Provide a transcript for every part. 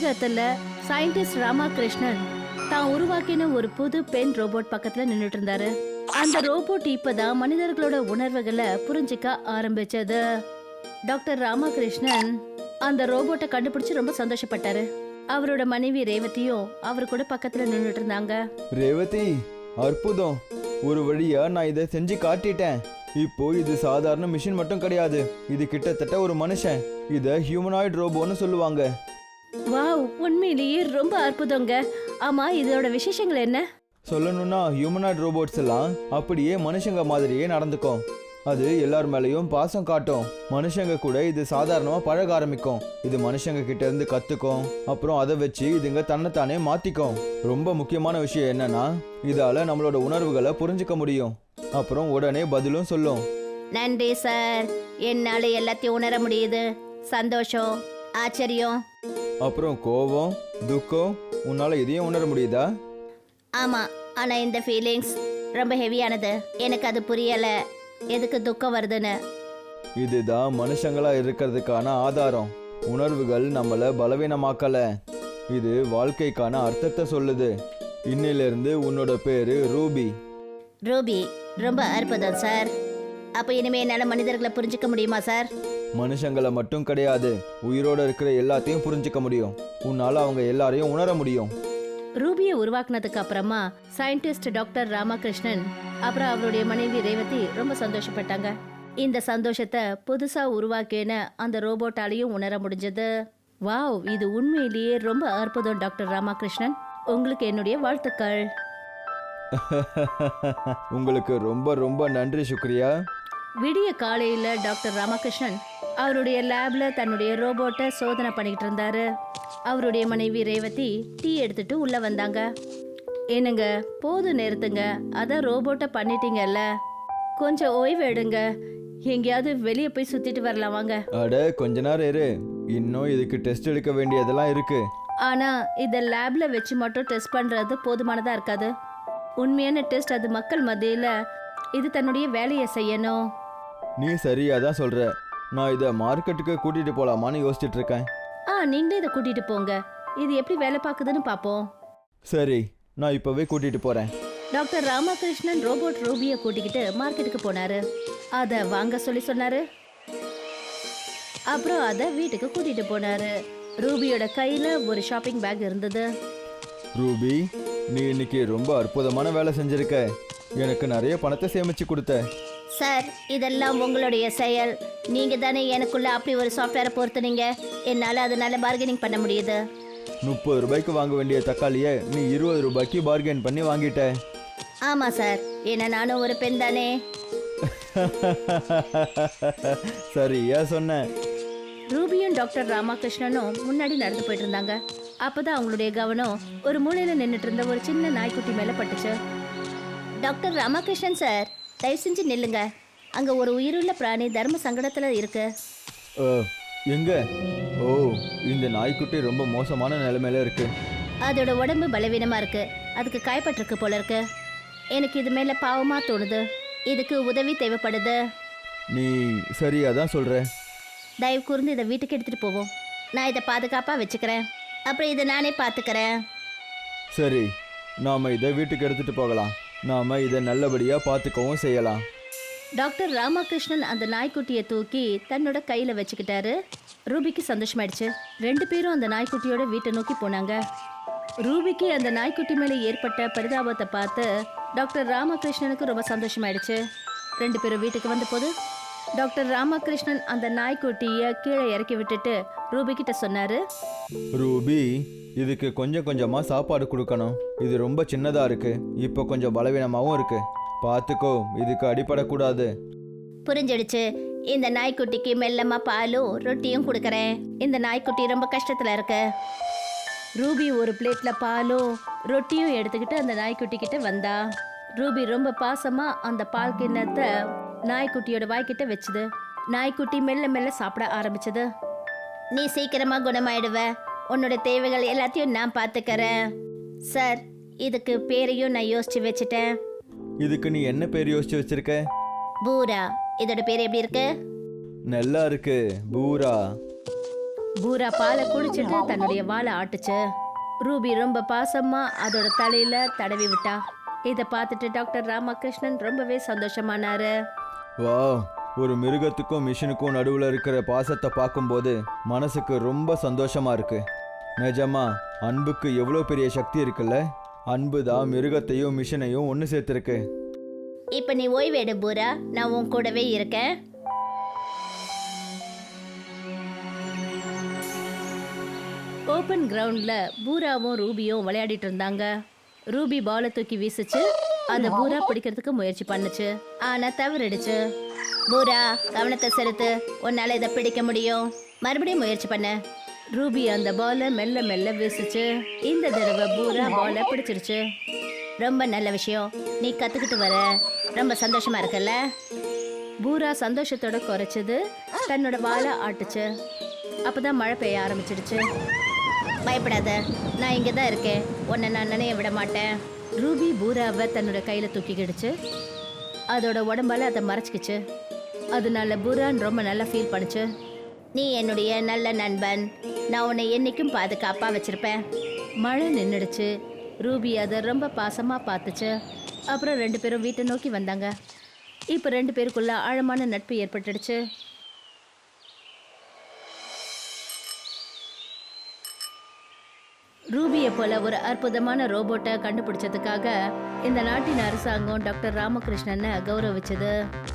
உலகத்துல சயின்டிஸ்ட் ராமகிருஷ்ணன் தான் உருவாக்கின ஒரு புது பெண் ரோபோட் பக்கத்துல நின்னுட்டு இருந்தாரு அந்த ரோபோட் இப்பதான் மனிதர்களோட உணர்வுகளை புரிஞ்சிக்க ஆரம்பிச்சது. டாக்டர் ராமகிருஷ்ணன் அந்த ரோபோட்டை கண்டுபிடிச்சு ரொம்ப சந்தோஷப்பட்டாரு. அவரோட மனைவி ரேவதியும் அவர் கூட பக்கத்துல நின்னுட்டு இருந்தாங்க ரேவதி அற்புதம். ஒரு வழியா நான் இதை செஞ்சு காட்டிட்டேன். இப்போ இது சாதாரண மிஷின் மட்டும் கிடையாது. இது கிட்டத்தட்ட ஒரு மனுஷன். இதை ஹியூமனாய்டு ரோபோன்னு சொல்லுவாங்க. வாவ் உண்மையிலேயே ரொம்ப அற்புதங்க. ஆமா இதோட விசேஷங்கள் என்ன? சொல்லணும்னா ஹியூமனாய்டு ரோபோட்ஸ் எல்லாம் அப்படியே மனுஷங்க மாதிரியே நடந்துக்கும். அது எல்லார் மேலேயும் பாசம் காட்டும். மனுஷங்க கூட இது சாதாரணமா பழக ஆரம்பிக்கும். இது மனுஷங்க கிட்ட இருந்து கத்துக்கும். அப்புறம் அதை வச்சு இதுங்க தன்னைத்தானே மாத்திக்கும். ரொம்ப முக்கியமான விஷயம் என்னன்னா இதால நம்மளோட உணர்வுகளை புரிஞ்சுக்க முடியும். அப்புறம் உடனே பதிலும் சொல்லும். நன்றி சார் என்னால எல்லாத்தையும் உணர முடியுது. சந்தோஷம். ஆச்சரியம். அப்புறம் கோபம் துக்கம் உன்னால இதையும் உணர முடியுதா? ஆமா ஆனா இந்த ஃபீலிங்ஸ் ரொம்ப ஹெவியானது எனக்கு அது புரியல. எதுக்கு துக்கம் வருதுன்னு. இதுதான் மனுஷங்களா இருக்கிறதுக்கான ஆதாரம். உணர்வுகள் நம்மள பலவீனமாக்கல. இது வாழ்க்கைக்கான அர்த்தத்தை சொல்லுது. இன்னிலிருந்து உன்னோட பேரு ரூபி. ரூபி ரொம்ப அற்புதம் சார். அப்போ இனிமே என்னால் மனிதர்களை புரிஞ்சுக்க முடியுமா சார்? மனுஷங்களை மட்டும் கிடையாது உயிரோட இருக்கிற எல்லாத்தையும் புரிஞ்சுக்க முடியும். உன்னால அவங்க எல்லாரையும் உணர முடியும். ரூபியை உருவாக்குனதுக்கு அப்புறமா சயின்டிஸ்ட் டாக்டர் ராமகிருஷ்ணன் அப்புறம் அவருடைய மனைவி ரேவதி ரொம்ப சந்தோஷப்பட்டாங்க. இந்த சந்தோஷத்தை புதுசா உருவாக்கின அந்த ரோபோட்டாலையும் உணர முடிஞ்சது. வாவ் இது உண்மையிலேயே ரொம்ப அற்புதம் டாக்டர் ராமகிருஷ்ணன். உங்களுக்கு என்னுடைய வாழ்த்துக்கள். உங்களுக்கு ரொம்ப ரொம்ப நன்றி சுக்ரியா. விடிய காலையில டாக்டர் ராமகிருஷ்ணன் அவருடைய லேப்ல தன்னுடைய ரோபோட்டை சோதனை பண்ணிக்கிட்டு இருந்தாரு. அவருடைய மனைவி ரேவதி டீ எடுத்துட்டு உள்ள வந்தாங்க. என்னங்க போதும் நிறுத்துங்க அதான் ரோபோட்டை பண்ணிட்டீங்கல்ல. கொஞ்சம் ஓய்வு எடுங்க. எங்கேயாவது வெளியே போய் சுத்திட்டு வரலாம் வாங்க. அட கொஞ்ச நேரம் இரு. இன்னும் இதுக்கு டெஸ்ட் எடுக்க வேண்டியதெல்லாம் இருக்கு. ஆனா இத லேப்ல வச்சு மட்டும் டெஸ்ட் பண்றது போதுமானதா இருக்காது. உண்மையான டெஸ்ட் அது மக்கள் மத்தியில இது தன்னுடைய வேலையை செய்யணும். நீ சரியா தான் சொல்ற. நான் இதை மார்க்கெட்டுக்கு கூட்டிட்டு போலாமான்னு யோசிச்சுட்டு இருக்கேன். ஆ நீங்களே இதை கூட்டிட்டு போங்க. இது எப்படி வேலை பார்க்குதுன்னு பார்ப்போம் சரி நான் இப்பவே கூட்டிட்டு போறேன். டாக்டர் ராமகிருஷ்ணன் ரோபோட் ரூபியை கூட்டிக்கிட்டு மார்க்கெட்டுக்கு போனாரு. அதை வாங்க சொல்லி சொன்னாரு. அப்புறம் அதை வீட்டுக்கு கூட்டிட்டு போனாரு. ரூபியோட கையில ஒரு ஷாப்பிங் பேக் இருந்தது. ரூபி நீ இன்னைக்கு ரொம்ப அற்புதமான வேலை செஞ்சிருக்க. எனக்கு நிறைய பணத்தை சேமிச்சு கொடுத்த. சார் இதெல்லாம் உங்களுடைய செயல். நீங்க தானே எனக்குள்ள அப்படி ஒரு சாஃப்ட்வேரை பொறுத்துனீங்க என்னால அதனால பார்கெனிங் பண்ண முடியுது. முப்பது ரூபாய்க்கு வாங்க வேண்டிய தக்காளியை நீ இருபது ரூபாய்க்கு பார்கெயின் பண்ணி வாங்கிட்ட. ஆமா சார் ஏன்னா நானும் ஒரு பெண் தானே. சரியா சொன்ன. ரூபியும் டாக்டர் ராமகிருஷ்ணனும் முன்னாடி நடந்து போயிட்டு இருந்தாங்க அப்பதான் அவங்களுடைய கவனம் ஒரு மூலையில நின்னுட்டு இருந்த ஒரு சின்ன நாய்க்குட்டி மேல பட்டுச்சு. டாக்டர் ராமகிருஷ்ணன் சார் தயவு செஞ்சு நில்லுங்க. அங்க ஒரு உயிருள்ள பிராணி தர்ம சங்கடத்துல இருக்கு. எங்க? ஓ இந்த நாய்க்குட்டி ரொம்ப மோசமான நிலைமையில இருக்கு. அதோட உடம்பு பலவீனமா இருக்கு. அதுக்கு காயப்பட்டிருக்கு போல இருக்கு. எனக்கு இது மேல பாவமா தோணுது. இதுக்கு உதவி தேவைப்படுது. நீ சரியா தான் சொல்ற. தயவு கூர்ந்து இதை வீட்டுக்கு எடுத்துட்டு போவோம். நான் இதை பாதுகாப்பா வச்சுக்கிறேன். அப்புறம் இதை நானே பார்த்துக்கிறேன். சரி நாம இதை வீட்டுக்கு எடுத்துட்டு போகலாம். நாம இதை நல்லபடியா பார்த்துக்கவும் செய்யலாம். டாக்டர் ராமகிருஷ்ணன் அந்த நாய்க்குட்டியை தூக்கி தன்னோட கையில வச்சுக்கிட்டாரு. ரூபிக்கு சந்தோஷமாயிடுச்சு. ரெண்டு பேரும் அந்த நாய்க்குட்டியோட வீட்டை நோக்கி போனாங்க. ரூபிக்கு அந்த நாய்க்குட்டி மேலே ஏற்பட்ட பரிதாபத்தை பார்த்து டாக்டர் ராமகிருஷ்ணனுக்கு ரொம்ப சந்தோஷமாயிடுச்சு. ரெண்டு பேரும் வீட்டுக்கு வந்த போது டாக்டர் ராமகிருஷ்ணன் அந்த நாய்க்குட்டியை கீழே இறக்கி விட்டுட்டு ரூபி கிட்ட சொன்னாரு. ரூபி இதுக்கு கொஞ்சம் கொஞ்சமா சாப்பாடு கொடுக்கணும். இது ரொம்ப சின்னதா இருக்கு. இப்போ கொஞ்சம் பலவீனமாவும் இருக்கு. பார்த்துக்கோ இதுக்கு அடிபடக்கூடாது. புரிஞ்சிடுச்சு. இந்த நாய்க்குட்டிக்கு மெல்லமா பாலும் ரொட்டியும் கொடுக்கறேன். இந்த நாய்க்குட்டி ரொம்ப கஷ்டத்துல இருக்கு. ரூபி ஒரு பிளேட்ல பாலும் ரொட்டியும் எடுத்துக்கிட்டு அந்த நாய்க்குட்டி கிட்ட வந்தா. ரூபி ரொம்ப பாசமா அந்த பால் கிண்ணத்தை நாய்க்குட்டியோட வாய்க்கிட்ட வச்சுது. நாய்க்குட்டி மெல்ல மெல்ல சாப்பிட ஆரம்பிச்சது. நீ சீக்கிரமா குணமாயிடுவ. உன்னோட தேவைகள் எல்லாத்தையும் நான் பார்த்துக்கறேன் சார் இதுக்கு பேரையும் நான் யோசிச்சு வச்சுட்டேன். இதுக்கு நீ என்ன பேர் யோசிச்சு வச்சிருக்க? பூரா. இதோட பேர் எப்படி இருக்கு? நல்லா இருக்கு பூரா. பூரா பாலை குடிச்சிட்டு தன்னுடைய வாலை ஆட்டுச்சு. ரூபி ரொம்ப பாசமா அதோட தலையில தடவி விட்டா. இதை பார்த்துட்டு டாக்டர் ராமகிருஷ்ணன் ரொம்பவே சந்தோஷமானாரு. வா ஒரு மிருகத்துக்கும் மிஷினுக்கும் நடுவில் இருக்கிற பாசத்தை பார்க்கும்போது மனசுக்கு ரொம்ப சந்தோஷமா இருக்கு. நிஜமா அன்புக்கு எவ்வளோ பெரிய சக்தி இருக்குல்ல? அன்பு தான் மிருகத்தையும் மிஷினையும் ஒன்று சேர்த்துருக்கு. இப்போ நீ ஓய்வெடு பூரா. நான் உன் கூடவே இருக்கேன். ஓப்பன் கிரவுண்ட்ல பூராவும் ரூபியும் விளையாடிட்டு இருந்தாங்க. ரூபி பாலை தூக்கி வீசுச்சு அந்த பூரா பிடிக்கிறதுக்கு முயற்சி பண்ணுச்சு. ஆனா தவறிடுச்சு. பூரா கவனத்தை செலுத்து. உன்னால இதை பிடிக்க முடியும். மறுபடியும் முயற்சி பண்ணு. ரூபி அந்த பாலை மெல்ல மெல்ல வீசுச்சு. இந்த தடவை பூரா பாலை பிடிச்சிருச்சு. ரொம்ப நல்ல விஷயம். நீ கத்துக்கிட்டு வர. ரொம்ப சந்தோஷமா இருக்குல்ல? பூரா சந்தோஷத்தோட குறைச்சது தன்னோட வாழை ஆட்டுச்சு. அப்பதான் மழை பெய்ய ஆரம்பிச்சிடுச்சு. பயப்படாத. நான் இங்கே தான் இருக்கேன். உன்னை நான் நினைய விட மாட்டேன். ரூபி பூராவை தன்னோட கையில் தூக்கிக்கிடுச்சு அதோட உடம்பால அதை மறைச்சிக்கிச்சு. அதனால பூரான் ரொம்ப நல்லா ஃபீல் பண்ணுச்சு. நீ என்னுடைய நல்ல நண்பன். நான் உன்னை என்றைக்கும் பாதுகாப்பா வச்சிருப்பேன். மழை நின்றுடுச்சு ரூபி அதை ரொம்ப பாசமாக பார்த்துச்சு. அப்புறம் ரெண்டு பேரும் வீட்டை நோக்கி வந்தாங்க. இப்போ ரெண்டு பேருக்குள்ள ஆழமான நட்பு ஏற்பட்டுடுச்சு. ரூபியை போல ஒரு அற்புதமான ரோபோட்டை கண்டுபிடிச்சதுக்காக இந்த நாட்டின் அரசாங்கம் டாக்டர் ராமகிருஷ்ணனை கௌரவிச்சது.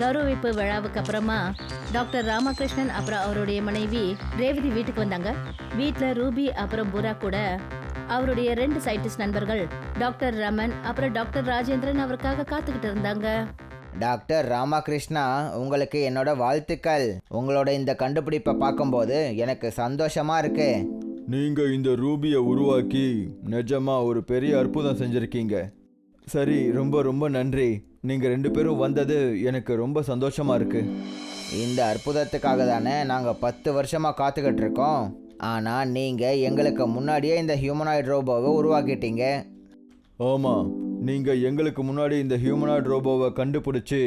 கௌரவிப்பு விழாவுக்கு அப்புறமா டாக்டர் ராமகிருஷ்ணன் அப்புறம் அவருடைய மனைவி ரேவதி வீட்டுக்கு வந்தாங்க. வீட்டில் ரூபி அப்புறம் புரா கூட. அவருடைய ரெண்டு சயின்டிஸ்ட் நண்பர்கள் டாக்டர் ரமன் அப்புறம் டாக்டர் ராஜேந்திரன் அவருக்காக காத்துக்கிட்டு இருந்தாங்க. டாக்டர் ராமகிருஷ்ணா உங்களுக்கு என்னோட வாழ்த்துக்கள். உங்களோட இந்த கண்டுபிடிப்பை பார்க்கும்போது எனக்கு சந்தோஷமா இருக்கு. நீங்க இந்த ரூபியை உருவாக்கி நிஜமா ஒரு பெரிய அற்புதம் செஞ்சிருக்கீங்க. சரி ரொம்ப ரொம்ப நன்றி. நீங்க ரெண்டு பேரும் வந்தது எனக்கு ரொம்ப சந்தோஷமா இருக்கு. இந்த அற்புதத்துக்காக தானே நாங்கள் பத்து வருஷமாக காத்துக்கிட்டு இருக்கோம். ஆனால் நீங்கள் எங்களுக்கு முன்னாடியே இந்த ஹியூமனாய்டு ரோபோவை உருவாக்கிட்டீங்க. ஆமா நீங்க எங்களுக்கு முன்னாடி இந்த ஹியூமனாய்ட் ரோபோவை கண்டுபிடிச்சி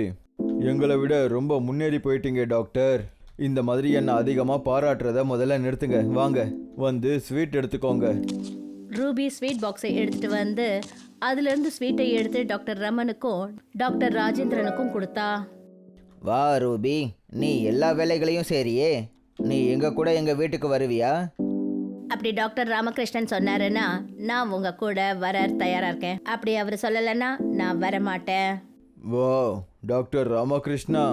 எங்களை விட ரொம்ப முன்னேறி போயிட்டீங்க டாக்டர். இந்த மாதிரி என்னை அதிகமாக பாராட்டுறத முதல்ல நிறுத்துங்க. வாங்க வந்து ஸ்வீட் எடுத்துக்கோங்க. ரூபி ஸ்வீட் பாக்ஸை எடுத்துட்டு வந்து அதுலேருந்து ஸ்வீட்டை எடுத்து டாக்டர் ரமனுக்கும் டாக்டர் ராஜேந்திரனுக்கும் கொடுத்தா. வா ரூபி. நீ எல்லா வேலைகளையும் சரியே. நீ எங்கள் கூட எங்கள் வீட்டுக்கு வருவியா? அப்படி டாக்டர் ராமகிருஷ்ணன் சொன்னாருன்னா நான் உங்க கூட வர தயாரா இருக்கேன். அப்படி அவர் சொல்லலைன்னா நான் வர மாட்டேன் வா டாக்டர் ராமகிருஷ்ணா.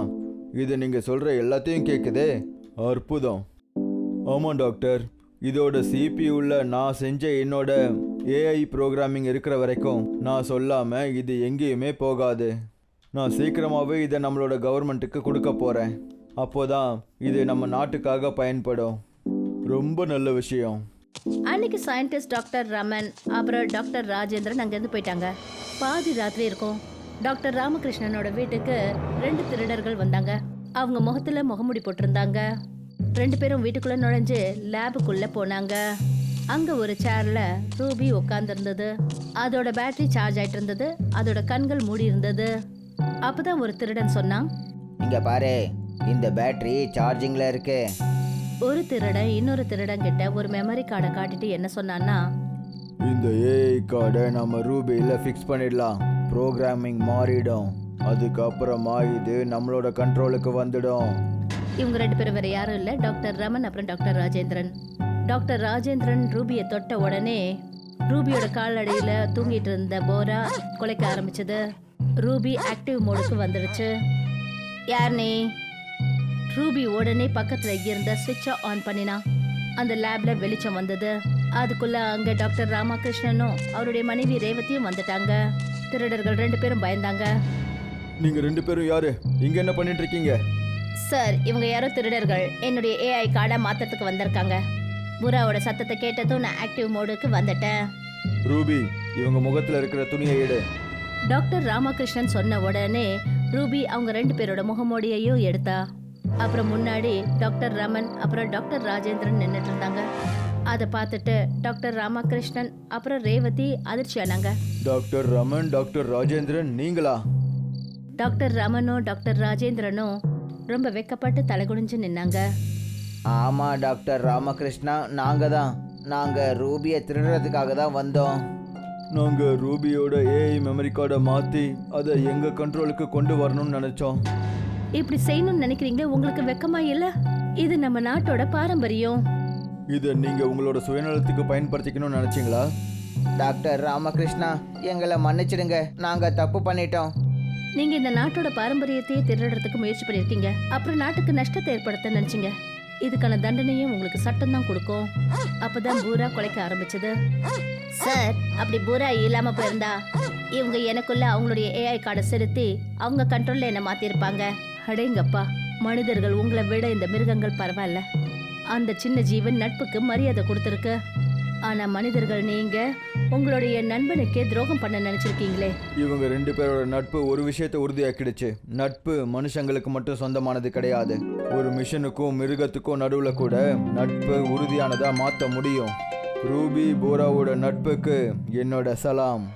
இது நீங்கள் சொல்கிற எல்லாத்தையும் கேட்குதே அற்புதம். ஆமாம் டாக்டர். இதோட சிபியூவில் நான் செஞ்ச என்னோட ஏஐ ப்ரோக்ராமிங் இருக்கிற வரைக்கும் நான் சொல்லாமல் இது எங்கேயுமே போகாது. நான் சீக்கிரமாகவே இதை நம்மளோட கவர்மெண்ட்டுக்கு கொடுக்க போகிறேன் அப்போதான் இது நம்ம நாட்டுக்காக பயன்படும். ரொம்ப நல்ல விஷயம். அன்னைக்கு சயின்டிஸ்ட் டாக்டர் ரமன் அப்புறம் டாக்டர் ராஜேந்திரன் அங்கேருந்து போயிட்டாங்க. பாதி ராத்திரி இருக்கும். டாக்டர் ராமகிருஷ்ணனோட வீட்டுக்கு ரெண்டு திருடர்கள் வந்தாங்க. அவங்க முகத்துல முகமுடி போட்டிருந்தாங்க. ரெண்டு பேரும் வீட்டுக்குள்ள நுழைஞ்சு லேபுக்குள்ள போனாங்க. அங்க ஒரு சேர்ல ரூபி உட்கார்ந்திருந்தது. அதோட பேட்டரி சார்ஜ் ஆயிட்டு இருந்தது. அதோட கண்கள் மூடி இருந்தது. அப்பதான் ஒரு திருடன் சொன்னான் இங்கே பாரு இந்த பேட்டரி சார்ஜிங்கில் இருக்கு. ஒரு திருடன் இன்னொரு திருடன் கிட்ட ஒரு மெமரி கார்டை காட்டிட்டு என்ன சொன்னான்னா இந்த ஏஐ கார்டை நம்ம ரூபியில் ஃபிக்ஸ் பண்ணிடலாம். ப்ரோக்ராமிங் மாறிடும். அதுக்கப்புறமா இது நம்மளோட கண்ட்ரோலுக்கு வந்துடும். இவங்க ரெண்டு பேரும் வேற யாரும் இல்லை. டாக்டர் ரமன் அப்புறம் டாக்டர் ராஜேந்திரன். டாக்டர் ராஜேந்திரன் ரூபியை தொட்ட உடனே ரூபியோட காலடியில் தூங்கிட்டு இருந்த போரா குலைக்க ஆரம்பிச்சது. ரூபி ஆக்டிவ் மோடுக்கு வந்துடுச்சு. யார் நீ? ரூபி உடனே பக்கத்தில் இருந்த சுவிட்சை ஆன் பண்ணினா. அந்த லேப்ல வெளிச்சம் வந்தது. அதுக்குள்ள அங்க டாக்டர் ராமகிருஷ்ணனும் அவருடைய மனைவி ரேவதியும் வந்துட்டாங்க. திருடர்கள் ரெண்டு பேரும் பயந்தாங்க. நீங்கள் ரெண்டு பேரும் யாரு? இங்கே என்ன பண்ணிட்டு இருக்கீங்க சார் இவங்க யாரோ திருடர்கள். என்னுடைய ஏஐ கார்டை மாத்தறதுக்கு வந்திருக்காங்க. புறாவோட சத்தத்தை கேட்டதும் நான் ஆக்டிவ் மோடுக்கு வந்துட்டேன். ரூபி இவங்க முகத்தில் இருக்கிற துணியை எடு. டாக்டர் ராமகிருஷ்ணன் சொன்ன உடனே ரூபி அவங்க ரெண்டு பேரோட முகமூடியையும் எடுத்தா. அப்புறம் முன்னாடி டாக்டர் ரமன் அப்புறம் டாக்டர் ராஜேந்திரன் நின்றுட்டு இருந்தாங்க. அதை பார்த்துட்டு டாக்டர் ராமகிருஷ்ணன் அப்புறம் ரேவதி அதிர்ச்சி ஆனாங்க. டாக்டர் ரமன் டாக்டர் ராஜேந்திரன் நீங்களா? டாக்டர் ரமனும் டாக்டர் ராஜேந்திரனும் ரொம்ப வெக்கப்பட்டு தலைகுனிஞ்சு நின்னாங்க. ஆமாம் டாக்டர் ராமகிருஷ்ணா நாங்கள் தான் நாங்கள் ரூபியை திருடுறதுக்காக தான் வந்தோம். நாங்க ரூபியோட ஏஐ மெமரி கார்டை மாத்தி அதை எங்க கண்ட்ரோலுக்கு கொண்டு வரணும்னு நினைச்சோம். இப்படி செய்யணும்னு நினைக்கிறீங்களே உங்களுக்கு வெக்கமா இல்ல? இது நம்ம நாட்டோட பாரம்பரியம். இதை நீங்க உங்களோட சுயநலத்துக்கு பயன்படுத்திக்கணும்னு நினைச்சீங்களா? டாக்டர் ராமகிருஷ்ணா எங்களை மன்னிச்சிடுங்க. நாங்கள் தப்பு பண்ணிட்டோம். நீங்க இந்த நாட்டோட பாரம்பரியத்தையே திருடுறதுக்கு முயற்சி பண்ணிருக்கீங்க அப்புறம் நாட்டுக்கு நஷ்டத்தை ஏற்படுத்த நினைச்சீங்க. இதுக்கான தண்டனையும் உங்களுக்கு சட்டம் தான் கொடுக்கும். அப்பதான் பூரா குலைக்க ஆரம்பிச்சது. சார் அப்படி பூரா இல்லாம போயிருந்தா இவங்க எனக்குள்ள அவங்களுடைய ஏஐ கார்டை செலுத்தி அவங்க கண்ட்ரோல்ல என்ன மாத்திருப்பாங்க அடேங்கப்பா மனிதர்கள் உங்களை விட இந்த மிருகங்கள் பரவாயில்ல. அந்த சின்ன ஜீவன் நட்புக்கு மரியாதை கொடுத்துருக்கு. ஆனா மனிதர்கள் நீங்க உங்களுடைய நண்பனுக்கே துரோகம் பண்ண நினைச்சிருக்கீங்களே. இவங்க ரெண்டு பேரோட நட்பு ஒரு விஷயத்தை உறுதியாக்கிடுச்சு. நட்பு மனுஷங்களுக்கு மட்டும் சொந்தமானது கிடையாது. ஒரு மிஷனுக்கும் மிருகத்துக்கும் நடுவில் கூட நட்பு உறுதியானதா மாற்ற முடியும். ரூபி போராவோட நட்புக்கு என்னோட சலாம்.